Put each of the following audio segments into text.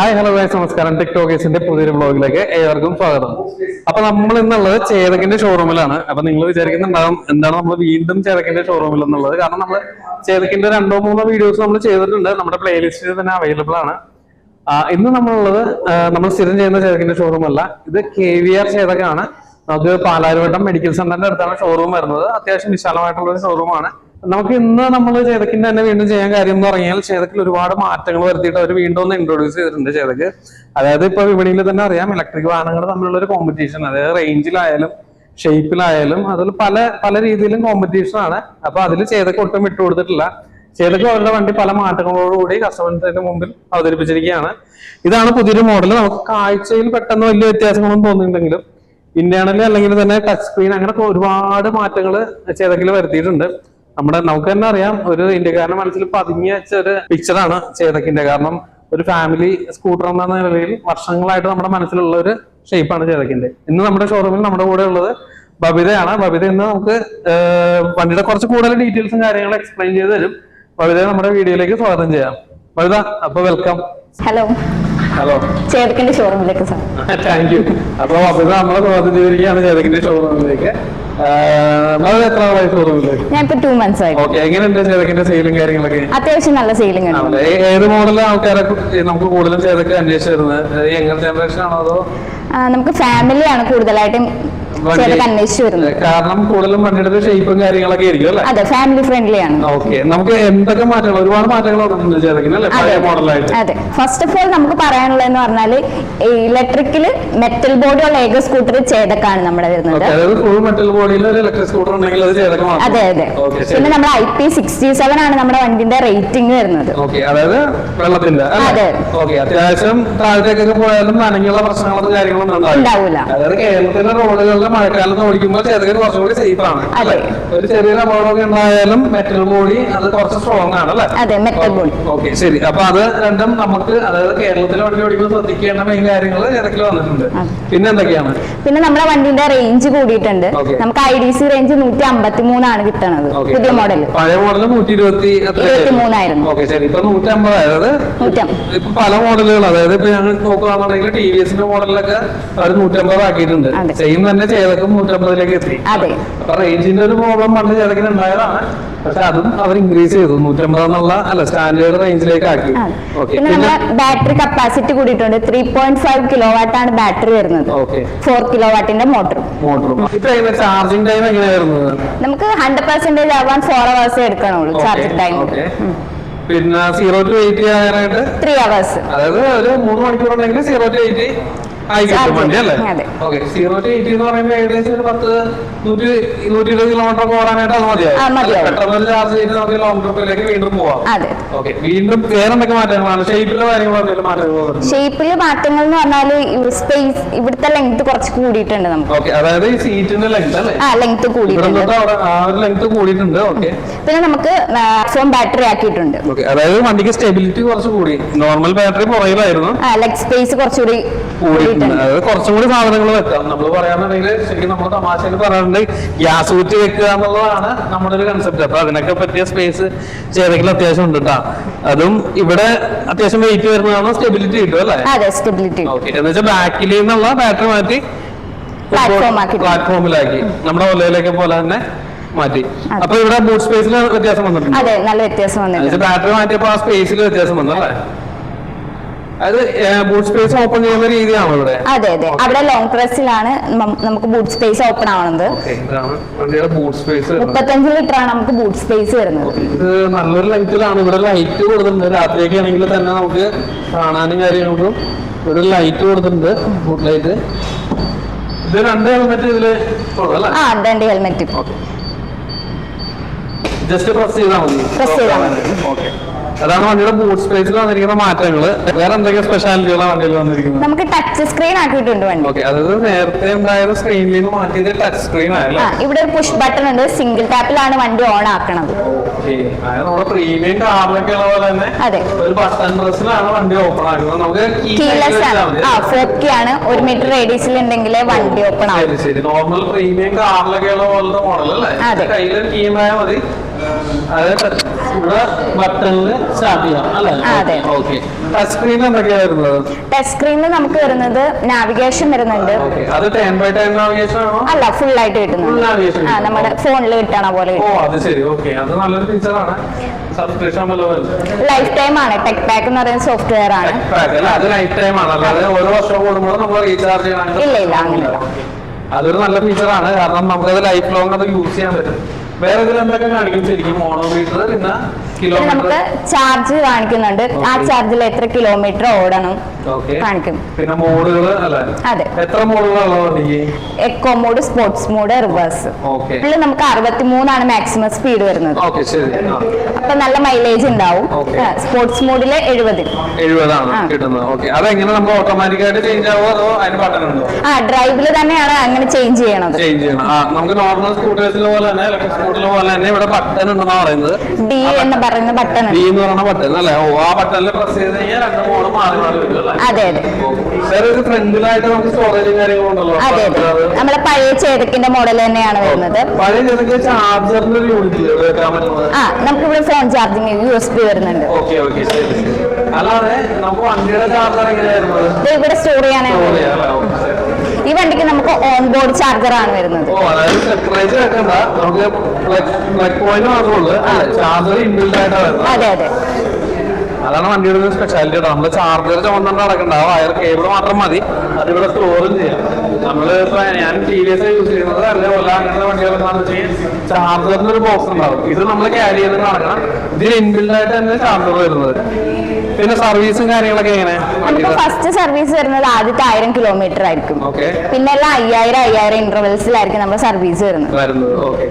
Hi hello guys നമസ്കാരം. ടിക്ടോക്കേഴ്സിന്റെ പുതിയൊരു ബ്ലോഗിലേക്ക് ഏവർക്കും സ്വാഗതം. അപ്പൊ നമ്മൾ ഇന്നുള്ളത് ചേതകിന്റെ ഷോറൂമിലാണ് അപ്പൊ നിങ്ങൾ വിചാരിക്കുന്നുണ്ടാവും എന്താണ് നമ്മൾ വീണ്ടും ചേതക്കിന്റെ ഷോറൂമിൽ എന്നുള്ളത്. കാരണം നമ്മൾ ചേതക്കിന്റെ രണ്ടോ മൂന്നോ വീഡിയോസ് നമ്മൾ ചെയ്തിട്ടുണ്ട്. നമ്മുടെ പ്ലേലിസ്റ്റിൽ തന്നെ അവൈലബിൾ ആണ്. ഇന്ന് നമ്മളുള്ളത് നമ്മൾ സ്ഥിരം ചെയ്യുന്ന ചേതക്കിന്റെ ഷോറൂം അല്ല. ഇത് കെ വി ആർ ചേതകാണ് നമുക്ക് പാലാരിവട്ടം മെഡിക്കൽ സെന്ററിന്റെ അടുത്താണ് ഷോറൂം വരുന്നത്. അത്യാവശ്യം വിശാലമായിട്ടുള്ള ഒരു ഷോറൂമാണ് നമുക്ക് ഇന്ന് നമ്മൾ ചേതക്കിന്റെ തന്നെ വീണ്ടും ചെയ്യാൻ കാര്യം എന്ന് പറഞ്ഞാൽ ചേതക്കിൽ ഒരുപാട് മാറ്റങ്ങൾ വരുത്തിയിട്ട് അവർ വീണ്ടും ഒന്ന് ഇൻട്രൊഡ്യൂസ് ചെയ്തിട്ടുണ്ട് ചേതക്ക് അതായത് ഇപ്പൊ വിപണിയിൽ തന്നെ അറിയാം ഇലക്ട്രിക് വാഹനങ്ങൾ തമ്മിലുള്ള ഒരു കോമ്പറ്റീഷൻ അതായത് റേഞ്ചിലായാലും ഷേപ്പിലായാലും അതിൽ പല പല രീതിയിലും കോമ്പറ്റീഷൻ ആണ്. അപ്പൊ അതിൽ ചേതക്ക് ഒട്ടും കൊടുത്തിട്ടില്ല. ചേതക്ക് അവരുടെ വണ്ടി പല മാറ്റങ്ങളോടുകൂടി കസ്റ്റമേഴ്സിന്റെ മുമ്പിൽ അവതരിപ്പിച്ചിരിക്കുകയാണ്. ഇതാണ് പുതിയൊരു മോഡൽ നമുക്ക് കാഴ്ചയിൽ പെട്ടെന്ന് വലിയ വ്യത്യാസങ്ങളൊന്നും തോന്നിയിട്ടുണ്ടെങ്കിലും ഇന്റേണലി അല്ലെങ്കിൽ തന്നെ ടച്ച് സ്ക്രീൻ അങ്ങനെ ഒരുപാട് മാറ്റങ്ങൾ ചേതക്കിൽ വരുത്തിയിട്ടുണ്ട്. നമ്മുടെ നമുക്ക് തന്നെ അറിയാം ഒരു ഇന്ത്യക്കാരന്റെ മനസ്സിൽ പതിഞ്ഞു വെച്ച ഒരു പിക്ചറാണ് ചേതക്കിന്റെ കാരണം ഒരു ഫാമിലി സ്കൂട്ടർ എന്ന നിലയിൽ വർഷങ്ങളായിട്ട് നമ്മുടെ മനസ്സിലുള്ള ഒരു ഷേപ്പാണ് ചേതക്കിന്റെ ഇന്ന് നമ്മുടെ ഷോറൂമിൽ നമ്മുടെ കൂടെ ഉള്ളത് ബബിതയാണ്. ബബിത ഇന്ന് നമുക്ക് വണ്ടിയുടെ കുറച്ച് കൂടുതൽ ഡീറ്റെയിൽസും കാര്യങ്ങളും എക്സ്പ്ലെയിൻ ചെയ്ത് തരും. ബബിത നമ്മുടെ വീഡിയോയിലേക്ക് സ്വാഗതം ചെയ്യാം. ബബിത അപ്പൊ വെൽക്കം ഹലോ ഹലോ ചേതക്കിന്റെ ഷോറൂമിലേക്ക് താങ്ക് യു അപ്പൊ ബബിത നമ്മളെ സ്വാഗതം ചെയ്തിരിക്കുകയാണ് ചേതക്കിന്റെ ഷോറൂമിലേക്ക് എത്ര ഞാൻ ഇപ്പൊ ടു മന്ത്സ് ആയി. ഓക്കെ എങ്ങനെയുണ്ട് ചേതക്കിന്റെ സെയിലും കാര്യങ്ങളൊക്കെ? അത്യാവശ്യം നല്ല സെയിലിംഗ് ഉണ്ട് ഏത് ആൾക്കാരെ നമുക്ക് കൂടുതലും ചേതൊക്കെ അന്വേഷിച്ചു വരുന്നത്? യങ്ങർ ജനറേഷൻ ആണോ അതോ? നമുക്ക് ഫാമിലിയാണ് കൂടുതലായിട്ടും അന്വേഷിച്ചു വരുന്നത്. കാരണം കൂടുതലും വണ്ടിയുടെ ഷേപ്പും കാര്യങ്ങളൊക്കെ ആയിരിക്കും അല്ലേ? അതെ ഫാമിലി ഫ്രണ്ട്ലി ആണ്. ഓക്കെ നമുക്ക് എന്തൊക്കെ മാറ്റങ്ങൾ ഒരുപാട് മാറ്റങ്ങൾ അതെ ഫസ്റ്റ് ഓഫ് ഓൾ നമുക്ക് പറയാനുള്ളതെന്ന് പറഞ്ഞാൽ ഇലക്ട്രിക്കൽ മെറ്റൽ ബോഡി ഉള്ള ഏക സ്കൂട്ടർ ചേതക്കാണ് നമ്മുടെ വരുന്നത്. അത് അതെ പിന്നെ നമ്മുടെ ഐ പി സിക്സ്റ്റി സെവൻ ആണ് നമ്മുടെ വണ്ടിന്റെ റേറ്റിംഗ് വരുന്നത്. അതായത് വെള്ളത്തിന്റെ അതെ. അത്യാവശ്യം താഴത്തേക്കൊക്കെ പോയാലും നനഞ്ഞുള്ള പ്രശ്നങ്ങളും കാര്യങ്ങളും ഉണ്ടാവില്ല. അതായത് കേരളത്തിലെ റോഡുകളിൽ മഴക്കാലത്ത് ഓടിക്കുമ്പോൾ ചേതകന് കുറച്ചും കൂടി സേഫ് ആണ്. അതെ. ഒരു ചെറിയ അപകടമൊക്കെ ഉണ്ടായാലും മെറ്റൽ ബോഡി അത് കുറച്ച് സ്ട്രോങ് ആണ് അല്ലേ? അതെ മെറ്റൽ ബോഡി ഓക്കെ ശരി. അപ്പൊ അത് രണ്ടും നമുക്ക് അതായത് കേരളത്തിൽ വണ്ടി ഓടിക്കുമ്പോൾ ശ്രദ്ധിക്കേണ്ട മെയിൻ കാര്യങ്ങൾ ചേതക്കിൽ വന്നിട്ടുണ്ട്. പിന്നെ എന്തൊക്കെയാണ്? പിന്നെ നമ്മുടെ വണ്ടിന്റെ റേഞ്ച് കൂടിയിട്ടുണ്ട്. നമുക്ക് ഐ ഡി സി റേഞ്ച് നൂറ്റി അമ്പത്തി മൂന്നാണ് കിട്ടുന്നത് പുതിയ മോഡൽ പഴയ മോഡൽ നൂറ്റി ഇരുപത്തി മൂന്നായിരുന്നു. ഓക്കെ ശരി. ഇപ്പൊ നൂറ്റി അമ്പത് അതായത് നൂറ്റം. ഇപ്പൊ പല മോഡലുകൾ അതായത് ഇപ്പൊ ഞങ്ങൾ നോക്കുകയാണെന്നുണ്ടെങ്കിൽ ടി വി എസിന്റെ മോഡലിലൊക്കെ അവർ നൂറ്റമ്പത് ആക്കിയിട്ടുണ്ട്. സെയിം തന്നെ ചേതക്കും നൂറ്റമ്പതിലേക്ക് എത്തി? അതെ. അപ്പൊ റേഞ്ചിന്റെ ഒരു പ്രോബ്ലം പണ്ട് ചേതക്കിന് ഉണ്ടായതാണ്. പക്ഷെ അതും അവർ ഇൻക്രീസ് ചെയ്തു. നൂറ്റമ്പത് എന്നുള്ള അല്ല സ്റ്റാൻഡേർഡ് റേഞ്ചിലേക്ക് ആക്കി. പിന്നെ നമ്മുടെ ബാറ്ററി കപ്പാസിറ്റി കൂടിയിട്ടുണ്ട്. Three point five kilo watt ആണ് ബാറ്ററി വരുന്നത്. ഫോർ കിലോ വാട്ടിന്റെ മോട്ടറും മോട്ടറും ചാർജിംഗ് ടൈം എങ്ങനെയാ വരുന്നത്? നമുക്ക് ഹൺഡ്രഡ് പെർസെന്റേജ് ആവാൻ ഫോർ അവേഴ്സ് എടുക്കണുള്ളൂ ചാർജിംഗ് ടൈം പിന്നെ സീറോ ടു എയ്റ്റി ആകാനായിട്ട് ത്രീ അവേഴ്സ് അതായത് ഒരു മൂന്ന് മണിക്കൂർ ഉണ്ടെങ്കിൽ zero to eighty zero to eighty എന്ന് പറയുമ്പോൾ ഏകദേശം ഒരു പത്ത് നൂറ്റി നൂറ്റി ഇരുപത് കിലോമീറ്റർ ഒക്കെ ഓടാനായിട്ട് അത് ആ, മതിയാവും. പെട്രോൾ പെട്ടെന്ന് ചാർജ് ചെയ്ത് നമുക്ക് ലോങ് ട്രിപ്പിലേക്ക് വീണ്ടും പോവാം. ഓക്കെ വീണ്ടും വേറെ എന്തൊക്കെ മാറ്റങ്ങളാണ് ഷേപ്പിലെ മാറ്റങ്ങൾ ഷേപ്പിൽ മാറ്റങ്ങൾ എന്ന് പറഞ്ഞാൽ സ്പേസ് ഇവിടുത്തെ ലെങ്ത് കുറച്ച് കൂടിയിട്ടുണ്ട് നമുക്ക്. ഓക്കെ അതായത് ഈ സീറ്റിന്റെ ലെങ്ത് അല്ലേ? ആ ലെങ്ത് കൂടിയിട്ടുണ്ട്. ആ ഒരു ലെങ്ത് കൂടിയിട്ടുണ്ട് ഓക്കെ. പിന്നെ നമുക്ക് ഫോൺ ബാറ്ററി ആക്കിയിട്ടുണ്ട്. ഓക്കെ അതായത് വണ്ടിക്ക് സ്റ്റെബിലിറ്റി കുറച്ച് കൂടി. നോർമൽ ബാറ്ററി കുറയുമായിരുന്നു ആ ലെഗ് സ്പേസ് കുറച്ചുകൂടി കൂടിയിട്ടുണ്ട് അതായത് കുറച്ചും കൂടി സാധനങ്ങൾ വെക്കാം. നമ്മൾ പറയാന്നുണ്ടെങ്കിൽ ശരിക്കും നമ്മൾ തമാശയിൽ പറയാറുണ്ട് ഗ്യാസ് കുറ്റി വെക്കുക എന്നുള്ളതാണ് നമ്മുടെ ഒരു കൺസെപ്റ്റ് അപ്പൊ അതിനൊക്കെ പറ്റിയ സ്പേസ് ചേതെങ്കിലും അത്യാവശ്യം ഉണ്ട് കേട്ടോ അതും ഇവിടെ അത്യാവശ്യം വെയിറ്റ് വരുന്നതാണ് സ്റ്റെബിലിറ്റി കിട്ടും അല്ലേ? അതെ സ്റ്റെബിലിറ്റി ഓക്കെ എന്ന് വെച്ചാൽ ബാക്കിൽ നിന്നുള്ള ബാറ്ററി മാറ്റി പ്ലാറ്റ്ഫോമിലാക്കി നമ്മുടെ ഒലയിലേക്ക് പോലെ തന്നെ മാറ്റി. അതെ. അപ്പൊ ഇവിടെ ബൂട്ട് സ്പേസിൽ വ്യത്യാസം വന്നിട്ടുണ്ട്. അതെ നല്ല വ്യത്യാസം വന്നിട്ടുണ്ട്. ബാറ്ററി മാറ്റിയപ്പോ ആ സ്പേസിൽ വ്യത്യാസം വന്നു അല്ലേ ബൂട്ട് സ്പേസ് ഓപ്പൺ ചെയ്യുന്ന രീതിയാണോ ഇവിടെ? അതെ അതെ. അവിടെ ലോങ് പ്രസ്സിലാണ് നമുക്ക് ബൂട്ട് സ്പേസ് ഓപ്പൺ ആവുന്നത് ബൂട്ട് സ്പേസ് മുപ്പത്തഞ്ച് ലിറ്റർ ആണ് നമുക്ക് ബൂട്ട് സ്പേസ് വരുന്നത്. ഇത് നല്ലൊരു ലൈറ്റിലാണ് ഇവിടെ ലൈറ്റ് കൊടുത്തിട്ടുണ്ട്. രാത്രിയൊക്കെ ആണെങ്കിൽ തന്നെ നമുക്ക് കാണാനും കാര്യങ്ങൾക്കും ഒരു ലൈറ്റ് കൊടുത്തിട്ടുണ്ട് ബൂട്ട് ലൈറ്റ് ഇത് രണ്ട് ഹെൽമെറ്റ് ഇതിൽ ആ രണ്ട് ഹെൽമെറ്റ് ജസ്റ്റ് പ്രസ് ചെയ്താൽ മതി. പ്രസ് ചെയ്താൽ മതി. ഓക്കെ അതാണ് വണ്ടിയുടെ ബൂട്ട് സ്പേസിൽ വന്നിരിക്കുന്ന മാറ്റങ്ങൾ വേറെ എന്തൊക്കെ സ്പെഷ്യാലിറ്റികളാണ് വണ്ടിയിൽ വന്നിരിക്കുന്നത്? നമുക്ക് ടച്ച് സ്ക്രീൻ ആക്കിയിട്ടുണ്ട് വണ്ടി. ഓക്കെ അതായത് നേരത്തെ ഉണ്ടായിരുന്ന സ്ക്രീനിൽ നിന്ന് മാറ്റിയത് ടച്ച് സ്ക്രീൻ ആയല്ലേ ആ ഇവിടെ ഒരു പുഷ് ബട്ടൺ ഉണ്ട്. സിംഗിൾ ടാപ്പിലാണ് വണ്ടി ഓൺ ആക്കണത്. നമ്മുടെ പ്രീമിയം കാറിലൊക്കെ ഉള്ള പോലെ തന്നെ അതെ. ഒരു ബട്ടൺ പ്രസ്സിലാണ് വണ്ടി ഓപ്പൺ ആക്കുന്നത്. നമുക്ക് കീലെസ് ആണ്. ആ ഫോക്കി ആണ്. ഒരു മീറ്റർ റേഡിയസിൽ ഉണ്ടെങ്കിലേ വണ്ടി ഓപ്പൺ ആവും. ശരി നോർമൽ പ്രീമിയം കാറിലൊക്കെ ഉള്ള പോലത്തെ മോഡൽ അല്ലേ? അതെ. കയ്യിൽ കീമായാൽ മതി. അതായത് ഇവിടെ ബട്ടണിൽ സ്റ്റാർട്ട് ചെയ്യാം അല്ലേ? അതെ. ഓക്കെ. ടച്ച് സ്ക്രീൻ എന്തൊക്കെയാ വരുന്നത് ടച്ച് സ്ക്രീനിൽ നമുക്ക് വരുന്നത് നാവിഗേഷൻ വരുന്നുണ്ട്. ഓക്കെ. അത് ടെൻ ബൈ ടെൻ നാവിഗേഷൻ ആണോ? അല്ല ഫുൾ ആയിട്ട് Full കിട്ടുന്നുണ്ട് navigation ആ നമ്മുടെ ഫോണിൽ കിട്ടണ പോലെ ഓ അത് ശരി. ഓക്കെ. അത് നല്ലൊരു ഫീച്ചറാണ് സബ്സ്ക്രിപ്ഷൻ ലൈഫ് ടൈം ആണ്. ടെക് പാക്ക് എന്ന് പറയുന്ന സോഫ്റ്റ്വെയർ ആണ്. അല്ല, അത് ലൈഫ് ടൈം ആണ്. അല്ലാതെ ഓരോ വർഷം കൂടുമ്പോൾ നമ്മൾ റീചാർജ് ചെയ്യണം ഇല്ല, ഇല്ല, അങ്ങനെയില്ല. അതൊരു നല്ല ഫീച്ചറാണ് കാരണം നമുക്ക് അത് ലൈഫ് ലോങ് അത് യൂസ് ചെയ്യാൻ പറ്റും. വേറെ ഇതിൽ എന്തൊക്കെ കാണിക്കും? ശരിക്കും മോണോമീറ്റർ പിന്നെ നമുക്ക് ചാർജ് കാണിക്കുന്നുണ്ട്. ആ ചാർജിൽ എത്ര കിലോമീറ്റർ ഓടണം കാണിക്കും. പിന്നെ മോഡുകൾ അതെ. എത്ര eco mode sports mode reverse ഇതിൽ നമുക്ക് അറുപത്തി മൂന്നാണ് മാക്സിമം സ്പീഡ് വരുന്നത്. അപ്പൊ നല്ല മൈലേജ് ഉണ്ടാവും. സ്പോർട്സ് മോഡിൽ എഴുപത് എഴുപതാണ് ആ. ഡ്രൈവിൽ തന്നെയാണ് അങ്ങനെ ചേഞ്ച് ചെയ്യണത്. നമുക്ക് നോർമൽ സ്കൂട്ടേഴ്സിലെ പോലെ തന്നെ ഇലക്ട്രിക് സ്കൂട്ടറിലെ പോലെ തന്നെ ഇവിടെ ബട്ടൺ ഉണ്ടെന്നാണ് പറയുന്നത്. ഡി എന്ന് പറയുന്ന ബട്ടൺ അതെ അതെ. അതെ അതെ. നമ്മളെ പഴയ ചേതക്കിന്റെ മോഡൽ തന്നെയാണ് വരുന്നത്. ആ നമുക്ക് ഇവിടെ phone charging U S B വരുന്നുണ്ട്. ഇവിടെ സ്റ്റോർ ചെയ്യാനാണ് ഈ വണ്ടിക്ക് നമുക്ക് ഓൺ ബോർഡ് ചാർജർ ആണ് വരുന്നത്. അതെ അതെ. അതാണ് വണ്ടിയുടെ ഒരു സ്പെഷ്യാലിറ്റി കേട്ടോ. നമ്മൾ ചാർജർ ചുമന്നുകൊണ്ട് നടക്കണ്ട. ആ വയർ കേബിൾ മാത്രം മതി. അതിവിടെ സ്റ്റോറും ചെയ്യാം. നമ്മൾ ഇപ്പൊ ഞാൻ ടി വി എസ് യൂസ് ചെയ്യുന്നത് അതേപോലെ അങ്ങനത്തെ വണ്ടികളൊക്കെ ചാർജറിന്റെ ഒരു ബോക്സ് ഉണ്ടാവും. ഇത് നമ്മൾ ക്യാരി ചെയ്ത് നടക്കണം. ഇതിൽ ഇൻബിൽഡ് ആയിട്ട് തന്നെ ചാർജർ വരുന്നത്. പിന്നെ സർവീസും കാര്യങ്ങളൊക്കെ എങ്ങനെ? നമുക്ക് ഫസ്റ്റ് സർവീസ് വരുന്നത് ആദ്യത്തെ ആയിരം കിലോമീറ്റർ ആയിരിക്കും. ഓക്കെ പിന്നെ എല്ലാം അയ്യായിരം അയ്യായിരം ഇന്റർവെൽസിലായിരിക്കും നമ്മുടെ സർവീസ് വരുന്നത്. വരുന്നത്. ഓക്കെ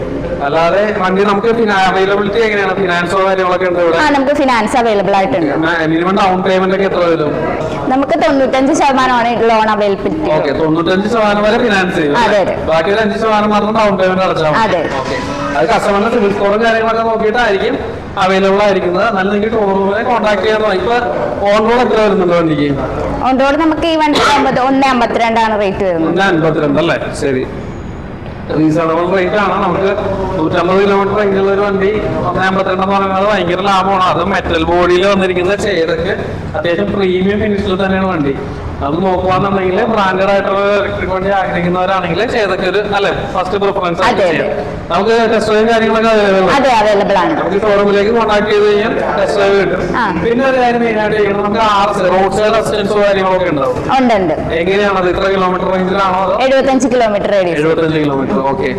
അല്ലാതെ വണ്ടി നമുക്ക് അവൈലബിലിറ്റി എങ്ങനെയാണ്? ഫിനാൻസോ കാര്യങ്ങളൊക്കെ ഉണ്ട് ഇവിടെ? ആ നമുക്ക് ഫിനാൻസ് അവൈലബിൾ ആയിട്ടുണ്ട്. മിനിമം ഡൗൺ പേയ്മെന്റ് ഒക്കെ എത്ര വരും? നമുക്ക് തൊണ്ണൂറ്റഞ്ച് ശതമാനമാണ് ലോൺ അവൈലബിലിറ്റി ഓക്കെ തൊണ്ണൂറ്റഞ്ച് ശതമാനം വരെ ഫിനാൻസ് ചെയ്യും അതെ, അതെ. ബാക്കി ഒരു അഞ്ച് ശതമാനം മാത്രം ഡൗൺ പേയ്മെന്റ് അടച്ചാൽ മതി. അതെ. Okay. അത് കസ്റ്റമറിന്റെ സിവിൽ സ്കോറും കാര്യങ്ങളൊക്കെ നോക്കിയിട്ടായിരിക്കും അവൈലബിൾ ആയിരിക്കുന്നത്. നല്ല നിങ്ങൾക്ക് ഷോറൂമിനെ കോൺടാക്ട് ചെയ്യാൻ ഇപ്പൊ ഓൺ റോഡ് എത്ര വരുന്നുണ്ടോ എനിക്ക് ഓൺ റോഡ് നമുക്ക് ഈ വണ്ടി ഒന്ന് അമ്പത്തിരണ്ടാണ് റേറ്റ് വരുന്നത്. ഒന്ന് അൻപത്തിരണ്ട് അല്ലേ? ശരി. റീസണബിൾ റേറ്റ് ആണ്. നമുക്ക് നൂറ്റമ്പത് കിലോമീറ്റർ എങ്കിലുള്ള ഒരു വണ്ടി ഒന്ന് അമ്പത്തിരണ്ട് എന്ന് പറയുന്നത് ഭയങ്കര ലാഭമാണ്. അത് മെറ്റൽ ബോഡിയിൽ വന്നിരിക്കുന്ന ചെയ്തൊക്കെ അത്യാവശ്യം പ്രീമിയം ഫിനിഷിൽ തന്നെയാണ് വണ്ടി. അത് നോക്കുവാന്നുണ്ടെങ്കിൽ ബ്രാൻഡഡ് ആയിട്ടുള്ള ഇലക്ട്രിക് വണ്ടി ആഗ്രഹിക്കുന്നവരാണെങ്കിൽ ചെയ്തൊക്കെ ഒരു അല്ലെ ഫസ്റ്റ് പ്രിഫറൻസ്. നമുക്ക് ടെസ്റ്റ് ഡ്രൈവ് കാര്യങ്ങളൊക്കെ അവൈലബിൾ ആണ്. നമുക്ക് ഷോറൂമിലേക്ക് കോൺടാക്ട് ചെയ്ത് കഴിഞ്ഞാൽ ടെസ്റ്റ് ഡ്രൈവ് കിട്ടും. പിന്നെ ഒരു കാര്യം മെയിൻ ആയിട്ട് ചെയ്യുന്നത് നമുക്ക് ആർ റോഡ് സൈഡ് അസിസ്റ്റൻസോ കാര്യങ്ങളൊക്കെ ഉണ്ടാവും ഉണ്ട്? ഉണ്ട് എങ്ങനെയാണത്? ഇത്ര കിലോമീറ്റർ റേഞ്ചിലാണോ എഴുപത്തഞ്ച് കിലോമീറ്റർ എഴുപത്തഞ്ച് കിലോമീറ്റർ ഓക്കെ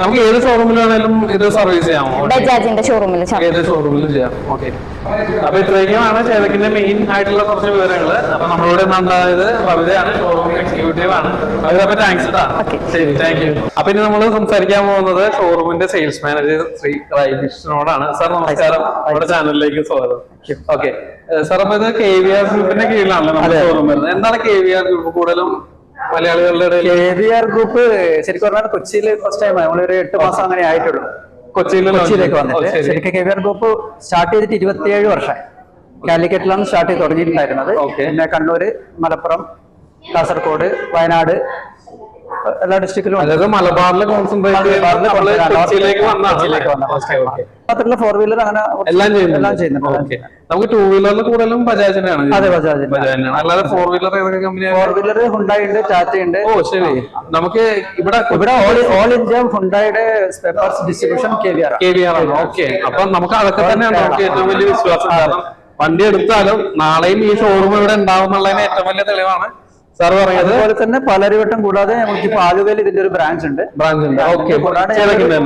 നമുക്ക് ഏത് ഷോറൂമിലാണെങ്കിലും ഇത് സർവീസ് ചെയ്യാമോ? ബജാജിന്റെ ഷോറൂമിൽ ഏത് ഷോറൂമിലും ചെയ്യാം ഓക്കെ അപ്പൊ ഇത്രയൊക്കെയാണ് ചേതക്കിന്റെ മെയിൻ ആയിട്ടുള്ള കുറച്ച് വിവരങ്ങൾ അപ്പൊ നമ്മളിവിടെ ഉണ്ടായത് കവിതയാണ് ഷോറൂം എക്സിക്യൂട്ടീവ് ആണ്. കവിത അപ്പൊ താങ്ക്സ് ശരി താങ്ക് യു അപ്പൊ ഇനി നമ്മൾ സംസാരിക്കാൻ പോകുന്നത് ഷോറൂമിന്റെ സെയിൽസ് മാനേജർ ശ്രീ കൃഷ്ണനോടാണ് സാർ നമസ്കാരം. നമ്മുടെ ചാനലിലേക്ക് സ്വാഗതം. ഓക്കെ സാർ അപ്പൊ ഇത് കെ വി ആർ ഗ്രൂപ്പിന്റെ കീഴിലാണല്ലോ നമ്മുടെ ഷോറൂം വരുന്നത്. എന്താണ് കെ വി ആർ ഗ്രൂപ്പ് കൂടുതലും മലയാളികളുടെ കെ വി ആർ ഗ്രൂപ്പ് ശരിക്കും പറഞ്ഞാൽ കൊച്ചിയിൽ ഫസ്റ്റ് ടൈം നമ്മളൊരു എട്ട് മാസം അങ്ങനെ ആയിട്ടുള്ളൂ. കൊച്ചിയിലേക്ക് വന്നിട്ട്. ശരി. ശരിക്കും K V R group start ചെയ്തിട്ട് ഇരുപത്തിയേഴ് വർഷമായി. കാലിക്കറ്റിലാണ് സ്റ്റാർട്ട് ചെയ്ത് തുടങ്ങിയിട്ടുണ്ടായിരുന്നത്. പിന്നെ കണ്ണൂര് മലപ്പുറം കാസർഗോഡ് വയനാട് എല്ലാ ഡിസ്ട്രിക്റ്റിലും. അതായത് ആണ്. മാത്രമല്ല ഫോർ വീലർ അങ്ങനെ എല്ലാം എല്ലാം ചെയ്യുന്നുണ്ട്. നമുക്ക് ടൂ വീലറിൽ കൂടുതലും ബജാജിനാണ് അതെ, ബജാജ് ബജാജിനാണ് അല്ലാതെ ഫോർ വീലർ ഏതൊക്കെ കമ്പനിയാണ് ഫോർ വീലർ ഹുണ്ടായി ഉണ്ട് ടാറ്റ ഉണ്ട്. ഓ ശരി. നമുക്ക് ഇവിടെ ഇവിടെ all India ഹുണ്ടായുടെ distribution K V R K V R ആണ്. ഓക്കെ. അപ്പൊ നമുക്ക് അതൊക്കെ തന്നെയാണ് നമുക്ക് ഏറ്റവും വലിയ വിശ്വാസം. കാരണം വണ്ടി എടുത്താലും നാളെയും ഈ ഷോറൂം ഇവിടെ ഉണ്ടാവും എന്നുള്ളതിന് ഏറ്റവും വലിയ തെളിവാണ്. സാർ പറഞ്ഞത് അതുപോലെ തന്നെ പലരുവട്ടം കൂടാതെ നമുക്ക് ഇപ്പൊ ആലുവയിൽ ഇതിന്റെ ഒരു ബ്രാഞ്ച് ഉണ്ട്. ബ്രാഞ്ച് ഉണ്ട്. ഓക്കെ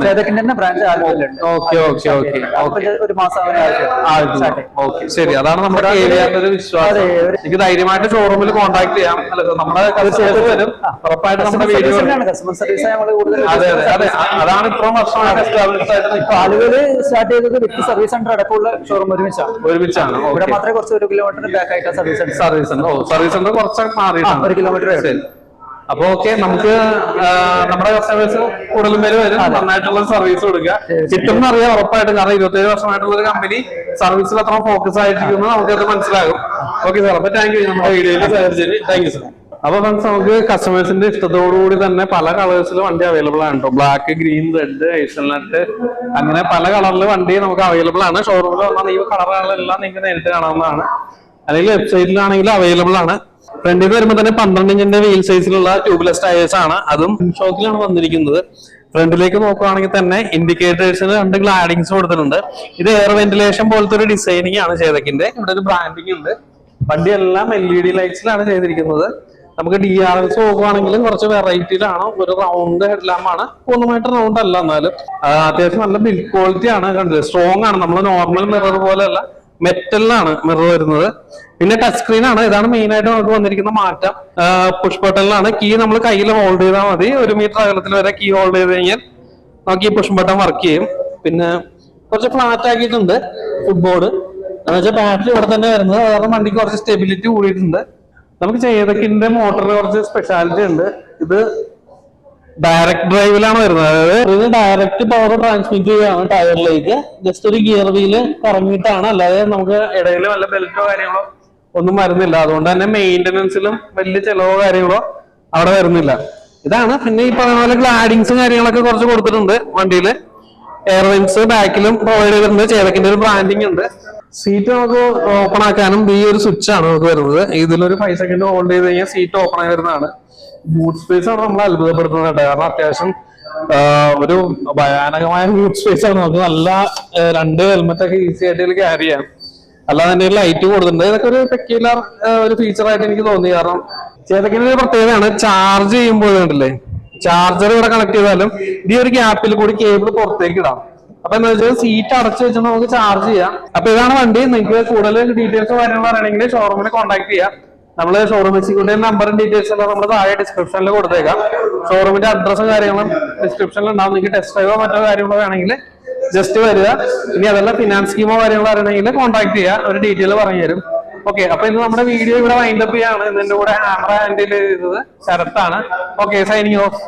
ചേതക്കിന്റെ തന്നെ. ബ്രാഞ്ച് ആലുവയിലുണ്ട് ഓക്കെ ഓക്കെ ഓക്കെ ഒരു മാസം ഓക്കെ ശരി. അതാണ് നമ്മുടെ ഒരു വിശ്വാസം. എനിക്ക് ധൈര്യമായിട്ട് ഷോറൂമിൽ കോൺടാക്ട് ചെയ്യാം. അല്ല നമ്മുടെ വരും. ഉറപ്പായിട്ട് നമ്മുടെ വീഡിയോ കസ്റ്റമർ സർവീസ് അതെ അതെ അതെ. അതാണ് ഇത്രയും വർഷമായിട്ട് എസ്റ്റാബ്ലിഷ് ആയിട്ട് ഇപ്പൊ സ്റ്റാർട്ട് ചെയ്തത് വിത്ത് സർവീസ് സെന്റർ അടക്കമുള്ള ഷോറൂം ഒരുമിച്ചാണ്. ഒരുമിച്ചാണ്. ഇവിടെ മാത്രമേ കുറച്ച് ഒരു കിലോമീറ്റർ ബാക്ക് ആയിട്ട് സർവീസ് സെന്റർ സർവീസ് ഉണ്ട് ഓ സർവീസ് സെന്റർ കുറച്ച് മാറിയിട്ടാണ് ഒരു കിലോമീറ്റർ. അപ്പൊ ഓക്കെ നമുക്ക് നമ്മുടെ കസ്റ്റമേഴ്സ് കൂടുതലും പേര് വരും. നന്നായിട്ടുള്ള സർവീസ് കൊടുക്കുക. കിട്ടും അറിയാം ഉറപ്പായിട്ടും. കാരണം ഇരുപത്തേഴ് വർഷമായിട്ടുള്ള ഒരു കമ്പനി സർവീസിൽ അത്ര ഫോക്കസ് ആയിരിക്കുന്നു നമുക്കത് മനസ്സിലാകും. ഓക്കെ സാർ അപ്പൊ താങ്ക് യു നമ്മുടെ വീഡിയോയിൽ താങ്ക് യു സാർ അപ്പൊ ഫ്രണ്ട്സ് നമുക്ക് കസ്റ്റമേഴ്സിന്റെ ഇഷ്ടത്തോടുകൂടി തന്നെ പല കളേഴ്സിൽ വണ്ടി അവൈലബിൾ ആണ് കേട്ടോ ബ്ലാക്ക് ഗ്രീൻ റെഡ് ഐസൽനട്ട് അങ്ങനെ പല കളറിൽ വണ്ടി നമുക്ക് അവൈലബിൾ ആണ്. ഷോറൂമിൽ വന്നാൽ ഈ കളറുകളെല്ലാം നിങ്ങൾക്ക് നേരിട്ട് കാണാവുന്നതാണ്. അല്ലെങ്കിൽ വെബ്സൈറ്റിലാണെങ്കിൽ അവൈലബിൾ ആണ്. ഫ്രണ്ടിൽ വരുമ്പോൾ തന്നെ പന്ത്രണ്ട് ഇഞ്ചിന്റെ വീൽ സൈസിലുള്ള ട്യൂബ്ലെസ് ടയേഴ്സ് ആണ്. അതും ഷോക്കിലാണ് വന്നിരിക്കുന്നത്. ഫ്രണ്ടിലേക്ക് നോക്കുകയാണെങ്കിൽ തന്നെ ഇൻഡിക്കേറ്റേഴ്സിന് രണ്ട് ഗ്ലാഡിങ്സ് കൊടുത്തിട്ടുണ്ട്. ഇത് എയർ വെന്റിലേഷൻ പോലത്തെ ഒരു ഡിസൈനിങ് ആണ് ചെയ്തക്കിന്റെ ഇവിടെ ഒരു ബ്രാൻഡിങ് ഉണ്ട്. വണ്ടി എല്ലാം എൽ ഇ ഡി ലൈറ്റ്സിലാണ് ചെയ്തിരിക്കുന്നത്. നമുക്ക് ഡി ആർ എൽസ് നോക്കുവാണെങ്കിലും കുറച്ച് വെറൈറ്റിയിലാണ് ഒരു റൗണ്ട് ഹെഡ്ലാമ്പാണ് പൂർണമായിട്ട് റൗണ്ട് അല്ല എന്നാലും. അത്യാവശ്യം നല്ല ബിൽഡ് ക്വാളിറ്റി ആണ്. കണ്ടത് സ്ട്രോങ് ആണ്. നമ്മൾ നോർമൽ മിറർ പോലെയല്ല. മെറ്റലിലാണ് മിറർ വരുന്നത്. പിന്നെ ടച്ച് സ്ക്രീൻ ആണ്. ഇതാണ് മെയിൻ ആയിട്ട് നമുക്ക് വന്നിരിക്കുന്ന മാറ്റം. പുഷ് ബട്ടണിലാണ് കീ നമ്മൾ കയ്യിൽ ഹോൾഡ് ചെയ്താൽ മതി. ഒരു മീറ്റർ അകലത്തിൽ വരെ കീ ഹോൾഡ് ചെയ്ത് കഴിഞ്ഞാൽ നമുക്ക് ഈ പുഷ് ബട്ടൺ വർക്ക് ചെയ്യും. പിന്നെ കുറച്ച് ഫ്ലാറ്റ് ആക്കിയിട്ടുണ്ട് ഫുട്ബോർഡ് എന്ന് വെച്ചാൽ ബാറ്ററി ഇവിടെ തന്നെ വരുന്നത്. കാരണം വണ്ടിക്ക് കുറച്ച് സ്റ്റെബിലിറ്റി കൂടിയിട്ടുണ്ട്. നമുക്ക് ചെയ്തക്കിന്റെ മോട്ടറിന് കുറച്ച് സ്പെഷ്യാലിറ്റി ഉണ്ട്. ഇത് ഡയറക്ട് ഡ്രൈവിലാണ് വരുന്നത്. അതായത് ഇത് ഡയറക്റ്റ് പവർ ട്രാൻസ്മിറ്റ് ചെയ്യുകയാണ് ടയറിലേക്ക് ജസ്റ്റ് ഒരു ഗിയർ വീൽ കറങ്ങിയിട്ടാണ്. അല്ലാതെ നമുക്ക് ഇടയിൽ വല്ല ബെൽറ്റോ കാര്യങ്ങളോ ഒന്നും വരുന്നില്ല. അതുകൊണ്ട് തന്നെ മെയിന്റനൻസിലും വലിയ ചെലവോ കാര്യങ്ങളോ അവിടെ വരുന്നില്ല. ഇതാണ്. പിന്നെ ഈ പറഞ്ഞ പോലെ ഗ്ലാഡിങ്സും കാര്യങ്ങളൊക്കെ കുറച്ച് കൊടുത്തിട്ടുണ്ട് വണ്ടിയിൽ എയർവൈൻസ് ബാക്കിലും പ്രൊവൈഡ് ചെയ്തിട്ടുണ്ട്. ചേതക്കിന്റെ ഒരു ബ്രാൻഡിങ് ഉണ്ട്. സീറ്റ് നമുക്ക് ഓപ്പൺ ആക്കാനും ഈ ഒരു സ്വിച്ച് ആണ് നമുക്ക് വരുന്നത്. ഇതിലൊരു ഫൈവ് സെക്കൻഡ് ഹോൾഡ് ചെയ്ത് കഴിഞ്ഞാൽ സീറ്റ് ഓപ്പൺ ആയി വരുന്നതാണ്. ബൂട്ട് സ്പേസ് ആണ് നമ്മൾ അത്ഭുതപ്പെടുത്തുന്നത്. കാരണം അത്യാവശ്യം ഒരു ഭയാനകമായ ബൂട്ട് സ്പേസ് ആണ്. നമുക്ക് നല്ല രണ്ട് ഹെൽമെറ്റ് ഒക്കെ ഈസി ആയിട്ട് ഇതിൽ ക്യാരി ചെയ്യാം. അല്ലാതെ തന്നെ ലൈറ്റ് കൊടുത്തിട്ടുണ്ട് ഇതൊക്കെ ഒരു പെക്യുലർ ഒരു ഫീച്ചർ ആയിട്ട് എനിക്ക് തോന്നി. കാരണം ചേതക്കിന്റെ ഒരു പ്രത്യേകതയാണ് ചാർജ് ചെയ്യുമ്പോൾ കണ്ടില്ലേ? ചാർജർ ഇവിടെ കണക്ട് ചെയ്താലും ഈ ഒരു ഗ്യാപ്പിൽ കൂടി കേബിൾ പുറത്തേക്ക് ഇടാം. അപ്പൊ എന്താ വെച്ചാൽ സീറ്റ് അടച്ചു വെച്ച് നമുക്ക് ചാർജ് ചെയ്യാം. അപ്പൊ ഇതാണ് വണ്ടി. നിങ്ങൾക്ക് കൂടുതൽ ഡീറ്റെയിൽസ് കാര്യങ്ങൾ അറിയണമെങ്കിൽ ഷോറൂമിൽ കോൺടാക്ട് ചെയ്യാം. നമ്മൾ ഷോറൂം എക്സിക്യൂട്ടീവ് നമ്പറും ഡീറ്റെയിൽസ് എല്ലാം നമ്മൾ താഴെ ഡിസ്ക്രിപ്ഷനിൽ കൊടുത്തേക്കാം. ഷോറൂമിന്റെ അഡ്രസ്സും കാര്യങ്ങളും ഡിസ്ക്രിപ്ഷനിൽ ഉണ്ടാവും. നിങ്ങൾക്ക് ടെസ്റ്റ് ഡ്രൈവോ മറ്റോ കാര്യങ്ങളോ വേണമെങ്കിൽ ജസ്റ്റ് വരിക. ഇനി അതല്ല ഫിനാൻസ് സ്കീമോ കാര്യങ്ങളോ അറിയണമെങ്കിൽ കോൺടാക്ട് ചെയ്യുക ഒരു ഡീറ്റെയിൽ പറഞ്ഞു തരും. ഓക്കെ അപ്പൊ ഇന്ന് നമ്മുടെ വീഡിയോ ഇവിടെ വൈൻഡപ്പ് ചെയ്യാണ്. ഇതിന്റെ കൂടെ ക്യാമറ ഹാൻഡിൽ ചെയ്തത് ശരത്താണ്. Okay signing off